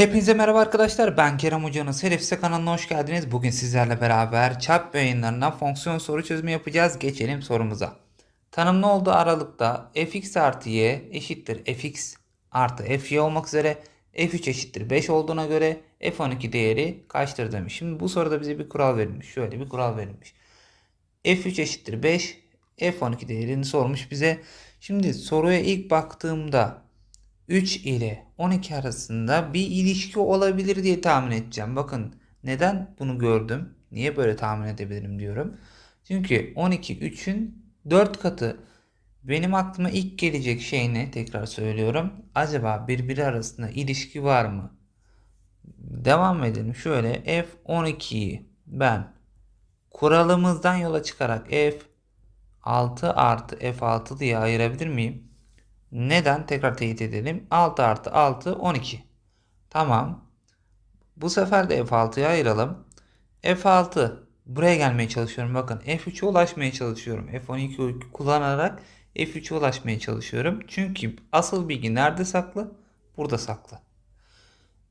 Hepinize merhaba arkadaşlar. Ben Kerem Hoca'nın Serifse kanalına hoş geldiniz. Bugün sizlerle beraber çarp yayınlarından fonksiyon soru çözümü yapacağız. Geçelim sorumuza. Tanımlı olduğu aralıkta fx artı y eşittir fx artı fy olmak üzere f3 eşittir 5 olduğuna göre f12 değeri kaçtır demiş. Şimdi bu soruda bize bir kural verilmiş. Şöyle bir kural verilmiş. f3 eşittir 5 f12 değerini sormuş bize. Şimdi soruya ilk baktığımda 3 ile 12 arasında bir ilişki olabilir diye tahmin edeceğim. Bakın neden bunu gördüm? Niye böyle tahmin edebilirim diyorum. Çünkü 12 3'ün 4 katı. Benim aklıma ilk gelecek şey ne? Tekrar söylüyorum. Acaba birbiri arasında ilişki var mı? Devam edelim. Şöyle F12'yi ben kuralımızdan yola çıkarak F6 artı F6 diye ayırabilir miyim? Neden? Tekrar teyit edelim. 6 artı 6 12. Tamam. Bu sefer de F6'ya ayıralım. F6 buraya gelmeye çalışıyorum. Bakın F3'e ulaşmaya çalışıyorum. F12'yi kullanarak F3'e ulaşmaya çalışıyorum. Çünkü asıl bilgi nerede saklı? Burada saklı.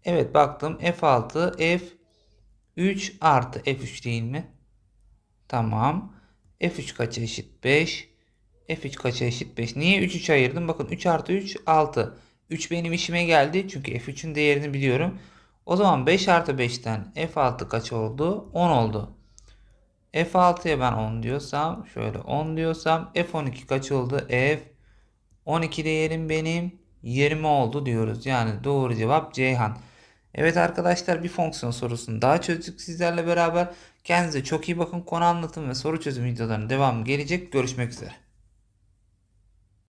Evet baktım F6 F3 artı F3 değil mi? Tamam. F3 kaça eşit? 5. F3 kaça eşit 5? Niye 3 3 ayırdım? Bakın 3 artı 3 6. 3 benim işime geldi. Çünkü F3'ün değerini biliyorum. O zaman 5 artı 5'ten F6 kaç oldu? 10 oldu. F6'ya ben 10 diyorsam şöyle 10 diyorsam F12 kaç oldu? F 12 değerim benim 20 oldu diyoruz. Yani doğru cevap Ceyhan. Evet arkadaşlar bir fonksiyon sorusunu daha çözdük sizlerle beraber. Kendinize çok iyi bakın. Konu anlatım ve soru çözüm videolarının devamı gelecek. Görüşmek üzere.